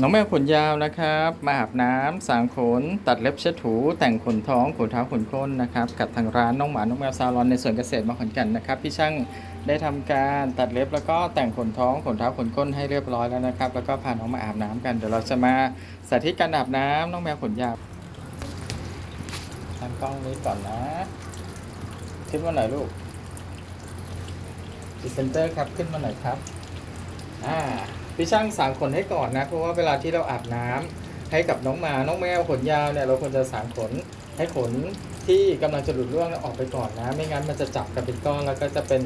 น้องแมวขนยาวนะครับ มาอาบน้ำสางขน ตัดเล็บเช็ดถู แต่งขนท้องขนเท้าขนก้นนะครับ กับทางร้านน้องหมา น้องแมวซาลอนในสวนเกษตรมาขอนแก่นนะครับ พี่ช่างได้ทำการตัดเล็บแล้วก็แต่งขนท้องขนเท้าขนก้นให้เรียบร้อยแล้วนะครับ แล้วก็พาน้องมาอาบน้ำกัน เดี๋ยวเราจะมาสาธิตการอาบน้ำน้องแมวขนยาวทำกล้องนี้ก่อนนะขึ้นมาหน่อยลูกพรีเซนเตอร์ครับขึ้นมาหน่อยครับ อ่า พี่ช่างสางขนให้ก่อนนะ เพราะว่าเวลาที่เราอาบน้ำให้กับน้องหมา น้องแมวขนยาวเนี่ยเราควรจะสางขนให้ขนที่กำลังจะหลุดร่วงนี่ยออกไปก่อนนะ ไม่งั้นมันจะจับกันเป็นก้อนแล้วก็จะเป็น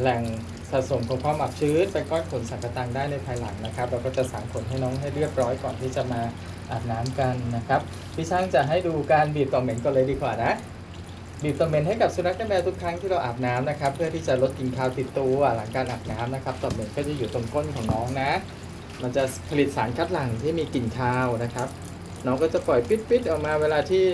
แหล่งสะสมของความอับชื้นเป็นก้อนขนสังกะตังได้ในภายหลังนะครับ เราก็จะสางขนให้น้องให้เรียบร้อยก่อนที่จะมาอาบน้ำกันนะครับ พี่ช่างจะให้ดูการบีบต่อเหม็นก่อนเลยดีกว่านะ บีบต่อเหม็นให้กับสุนัขและแมวทุกครั้งที่เราอาบน้ำนะครับ เพื่อที่จะลดกลิ่นคาวติดตัวหลังการอาบน้ำนะครับต่อเหม็นก็จะอยู่ตรงก้นของน้องนะ มันจะผลิตสารคัดหลั่งที่มีกลิ่นคาวนะครับ น้องก็จะปล่อยปิดๆออกมาเวลาที่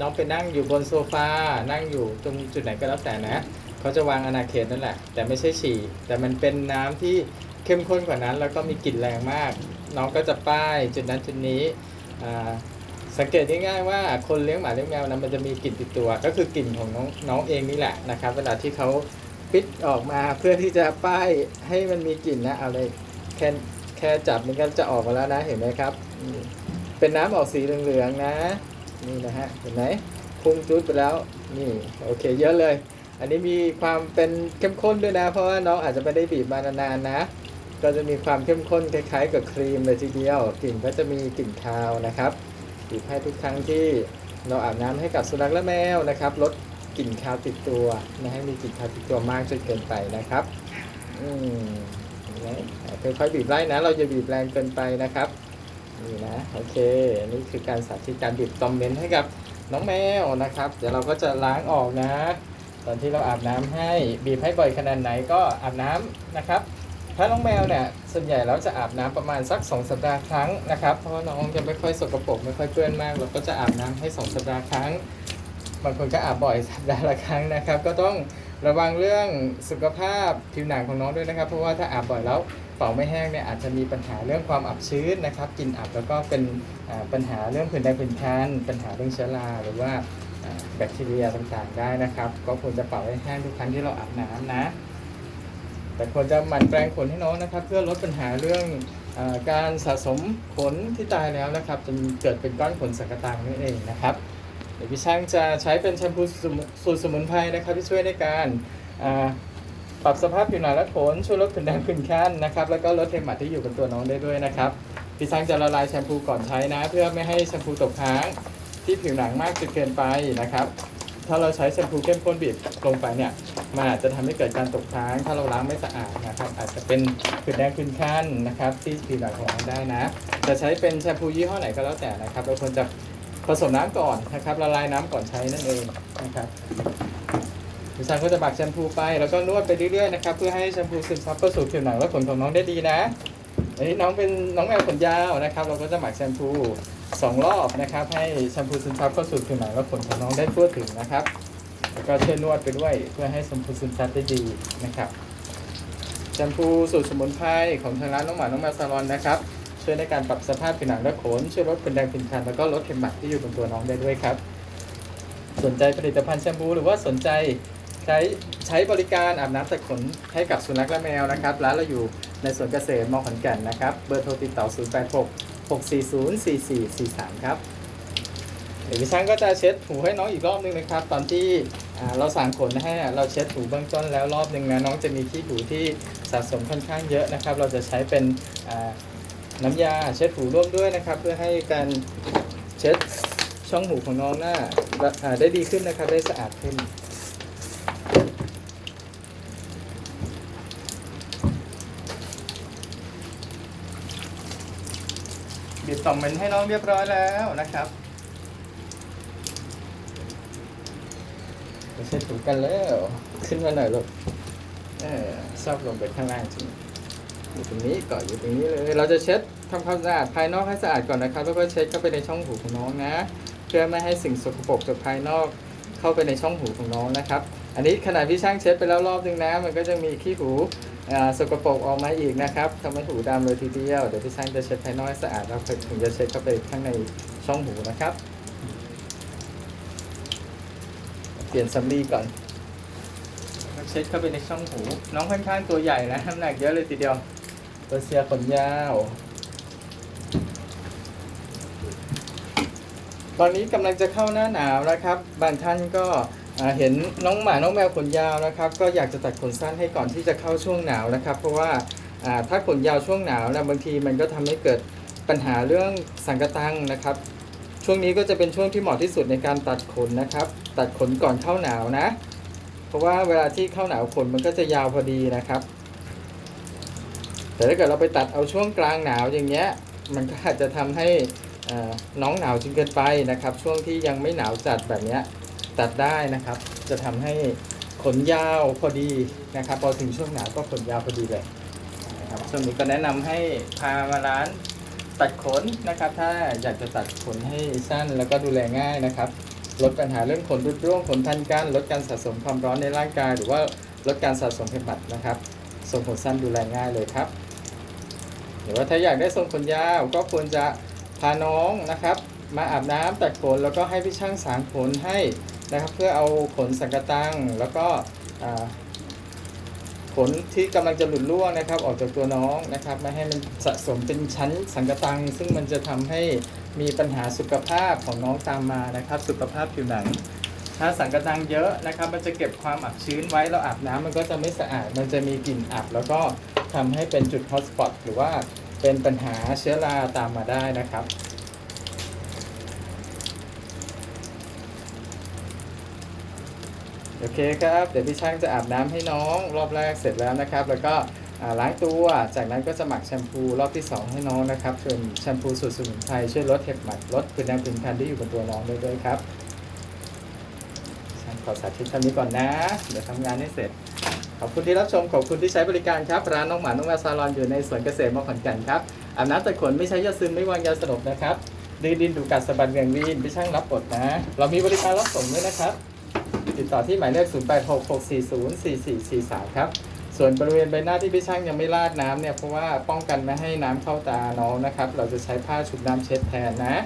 น้องไปนั่งอยู่บนโซฟา นั่งอยู่ตรงจุดไหนก็แล้วแต่นะ เขาจะวางอนาเขตนั่นแหละ แต่ไม่ใช่ฉี่ แต่มันเป็นน้ำที่เข้มข้นกว่านั้น แล้วก็มีกลิ่นแรงมาก น้องก็จะป้ายจุดนั้นจุดนี้อ่า สังเกตง่ายๆว่าคนเลี้ยงหมาเลี้ยงแมวนะมันจะมีกลิ่นติดตัว ก็คือกลิ่นของน้องน้องเองนี่แหละนะครับ เวลาที่เขาปิดออกมาเพื่อที่จะป้ายให้มันมีกลิ่นนะเอาเลยแค่แค่จับมันก็จะออกมาแล้วนะเห็นไหมครับ เป็นน้ำออกสีเหลืองๆนะ นี่นะฮะเห็นไหมพุ่งจุดไปแล้วนี่โอเคเยอะเลย อันนี้มีความเป็นเข้มข้นด้วยนะ เพราะว่าน้องอาจจะไม่ได้บีบมานานๆนะก็จะมีความเข้มข้นคล้ายๆ กับครีมเลยทีเดียวกลิ่นก็จะมีกลิ่นคาวนะครับ บีบให้ทุกครั้งที่เราอาบน้ำให้กับสุนัขและแมวนะครับลดกลิ่นคาวติดตัวไม่ให้มีกลิ่นคาวติดตัวมากจนเกินไปนะครับอืมเค่อยๆบีบไล่นะ เราจะบีบแรงเกินไปนะครับนี่นะโอเคนี่คือการสาธิตการบีบตอมเมนให้กับน้องแมวนะครับ เดี๋ยวเราก็จะล้างออกนะ ตอนที่เราอาบน้ำให้บีบให้บ่อยขนาดไหนก็อาบน้ำนะครับ ถ้าน้องแมวเนี่ยส่วนใหญ่แล้วจะอาบน้ำประมาณสัก 2 สัปดาห์ครั้งนะครับ เพราะว่าน้องจะไม่ค่อยสกปรกไม่ค่อยเปื้อนมากเราก็จะอาบน้ำให้ 2 สัปดาห์ครั้งบางคนก็อาบบ่อยสัปดาห์ละครั้งนะครับ ก็ต้องระวังเรื่องสุขภาพผิวหนังของน้องด้วยนะครับ เพราะว่าถ้าอาบบ่อยแล้วเป่าไม่แห้งเนี่ยอาจจะมีปัญหาเรื่องความอับชื้นนะครับกินอับแล้วก็เป็นปัญหาเรื่องผื่นแดงผื่นคันปัญหาเรื่องเชื้อราหรือว่าแบคทีเรียต่างๆ ได้นะครับ ก็ควรจะเป่าให้แห้งทุกครั้งที่เราอาบน้ำนะ แต่ควรจะหมั่นแปรงขนให้น้องนะครับ เพื่อลดปัญหาเรื่องอการสะสมขนที่ตายแล้วนะครับจนเกิดเป็นก้อนขนสังกะตังนั่นเองนะครับเดี๋ยวพี่ช่างจะใช้เป็นแชมพูสูตรสมุนไพรนะครับที่ช่วยในการปรับสภาพผิวหนังและขนช่วยลดผื่นแดงผื่นคันนะครับแล้วก็ลดเทมมัดที่อยู่บนตัวน้องได้ด้วยนะครับพี่ช่างจะละลายแชมพูก่อนใช้นะ เพื่อไม่ให้แชมพูตกค้างที่ผิวหนังมากจนเกินไปนะครับ ถ้าเราใช้แชมพูเข้มข้นบีบลงไปเนี่ยมันอาจจะทำให้เกิดการตกค้าง ถ้าเราล้างไม่สะอาดนะครับอาจจะเป็นผื่นแดงผื่นคันนะครับที่ผิวหนังของเราได้นะ จะใช้เป็นแชมพูยี่ห้อไหนก็แล้วแต่นะครับเราควรจะผสมน้ำก่อนนะครับละลายน้ำก่อนใช้นั่นเองนะครับดิฉันก็จะบักแชมพูไปแล้วก็นวดไปเรื่อยๆนะครับเพื่อให้แชมพูซึมซับเข้าสู่ผิวหนังและขนของน้องได้ดีนะอันนี้น้องเป็นน้องแมวขนยาวนะครับ เราก็จะหมักแชมพู สองรอบนะครับ ให้แชมพูซึมซับเข้าสู่ผิวหนังและขนของน้องได้ทั่วถึงนะครับ แล้วก็ช่วยนวดไปด้วยเพื่อให้แชมพูซึมซับได้ดีนะครับแชมพูสูตรสมุนไพรของทางร้านน้องหมาน้องแมวซาลอนนะครับช่วยในการปรับสภาพผิวหนังและขนช่วยลดเป็นแดงเป็นคันแล้วก็ลดเข็มหมักที่อยู่บนตัวน้องได้ด้วยครับ สนใจผลิตภัณฑ์แชมพูหรือว่าสนใจใช้ใช้บริการอาบน้ำแต่ขนให้กับสุนัขและแมวนะครับร้านเราอยู่ในสวนเกษตรมอขอนแก่นนะครับ เบอร์โทรติดต่อ 086 640 4443 ครับ เดี๋ยวพี่ช่างก็จะเช็ดหูให้น้องอีกรอบนึงนะครับ ตอนที่เราสางขนให้เราเช็ดหูเบื้องต้นแล้วรอบนึงนะน้องจะมีขี้หูที่สะสมค่อนข้างเยอะนะครับ เราจะใช้เป็นน้ำยาเช็ดหูร่วมด้วยนะครับ เพื่อให้การเช็ดช่องหูของน้องหน้าอ่าได้ดีขึ้นนะครับได้สะอาดขึ้น บีบต่อมเหม็นให้น้องเรียบร้อยแล้วนะครับไปเช็ดถูกันแล้ว ขึ้นมาหน่อยลูกเออชอบลงไปข้างล่างจริงอยู่ตรงนี้ก่อนอยู่ตรงนี้เลย เราจะเช็ดทำความสะอาดภายนอกให้สะอาดก่อนนะครับ แล้วก็เช็ดเข้าไปในช่องหูของน้องนะ เพื่อไม่ให้สิ่งสกปรกจากภายนอกเข้าไปในช่องหูของน้องนะครับ อันนี้ขนาดพี่ช่างเช็ดไปแล้วรอบนึงนะ มันก็จะมีขี้หูอ่า สกปรกออกมาอีกนะครับทำให้หูดำเลยทีเดียว เดี๋ยวพี่ช่างจะเช็ดภายนอกให้สะอาดแล้วถึงจะเช็ดเข้าไปข้างในช่องหูนะครับ เปลี่ยนสำลีก่อนเช็ดเข้าไปในช่องหู น้องค่อนข้างตัวใหญ่นะน้ำหนักเยอะเลยทีเดียวเปอร์เซียขนยาว ตอนนี้กำลังจะเข้าหน้าหนาวนะครับ บางท่านก็อ่า เห็นน้องหมา น้องแมวขนยาวนะครับ ก็อยากจะตัดขนสั้นให้ก่อนที่จะเข้าช่วงหนาวนะครับ เพราะว่าถ้าขนยาวช่วงหนาวนะบางทีมันก็ทำให้เกิดปัญหาเรื่องสังกะตังนะครับ ช่วงนี้ก็จะเป็นช่วงที่เหมาะที่สุดในการตัดขนนะครับ ตัดขนก่อนเข้าหนาวนะ เพราะว่าเวลาที่เข้าหนาวขนมันก็จะยาวพอดีนะครับ แต่ถ้าเกิดเราไปตัดเอาช่วงกลางหนาวอย่างเงี้ย มันก็อาจจะทำให้น้องหนาวจนเกินไปนะครับ ช่วงที่ยังไม่หนาวจัดแบบเนี้ย ตัดได้นะครับ จะทำให้ขนยาวพอดีนะครับ พอถึงช่วงหนาวก็ขนยาวพอดีเลยนะครับช่วงนี้ก็แนะนำให้พามาร้านตัดขนนะครับ ถ้าอยากจะตัดขนให้สั้นแล้วก็ดูแลง่ายนะครับ ลดปัญหาเรื่องขนรุดร่วงขนทันกันลดการสะสมความร้อนในร่างกาย หรือว่าลดการสะสมเห็บหมัดนะครับทรงขนสั้นดูแลง่ายเลยครับหรือว่าถ้าอยากได้ทรงขนยาวก็ควรจะพาน้องนะครับ มาอาบน้ำตัดขนแล้วก็ให้พี่ช่างสางขนให้ นะครับเพื่อเอาขนสังกตังแล้วก็ขนที่กำลังจะหลุดร่วงนะครับ ออกจากตัวน้องนะครับไม่ให้มันสะสมเป็นชั้นสังกตัง ซึ่งมันจะทำให้มีปัญหาสุขภาพของน้องตามมานะครับ สุขภาพผิวหนัง ถ้าสังกตังเยอะนะครับ มันจะเก็บความอับชื้นไว้เราอาบน้ำมันก็จะไม่สะอาด มันจะมีกลิ่นอับ แล้วก็ทำให้เป็นจุดฮอตสปอตหรือว่าเป็นปัญหาเชื้อราตามมาได้นะครับ โอเคครับ เดี๋ยวพี่ช่างจะอาบน้ำให้น้อง รอบแรกเสร็จแล้วนะครับ แล้วก็ล้างตัว จากนั้นก็จะหมักแชมพูรอบที่ 2 ให้น้องนะครับส่วนแชมพูสูตรสมุนไพรช่วยลดเห็บหมัดลดผื่นแดงผื่นคันที่อยู่บนตัวน้องได้ด้วยครับช่างขอสาธิตท่านี้ก่อนนะ เดี๋ยวทำงานให้เสร็จ ขอบคุณที่รับชม ขอบคุณที่ใช้บริการครับ ร้านน้องหมา น้องแมวซาลอนอยู่ในสวนเกษตรมอขอนแก่นครับอาบน้ำแตัดขนไม่ใช้ยาซึมไม่วางยาสลบนะครับ ดื้อดินดูกัดสะบัดเวียงวีนพี่ช่างรับบทนะ เรามีบริการรับส่งด้วยนะครับ ติดต่อที่หมายเลข 0866404443 ครับ ส่วนบริเวณใบหน้าที่พี่ช่างยังไม่ราดน้ำเนี่ยเพราะว่าป้องกันไม่ให้น้ำเข้าตาน้องนะครับ เราจะใช้ผ้าชุบน้ำเช็ดแทนนะ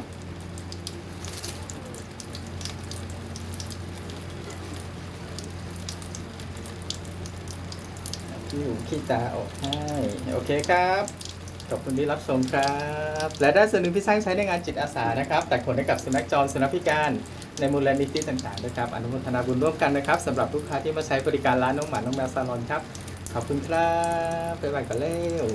ที่หูขี้ตาออกให้ โอเคครับ ขอบคุณที่รับชมครับ และได้ส่วนหนึ่งพี่สร้างใช้ในงานจิตอาสานะครับ แต่ผลให้กับสุนัขจรสุนัขพิการในมูลนิธิต่างๆนะครับ อนุโมทนาบุญร่วมกันนะครับสำหรับลูกค้าที่มาใช้บริการร้านน้องหมา น้องแมวซาลอนครับ ขอบคุณครับ ไปไปกันเร็ว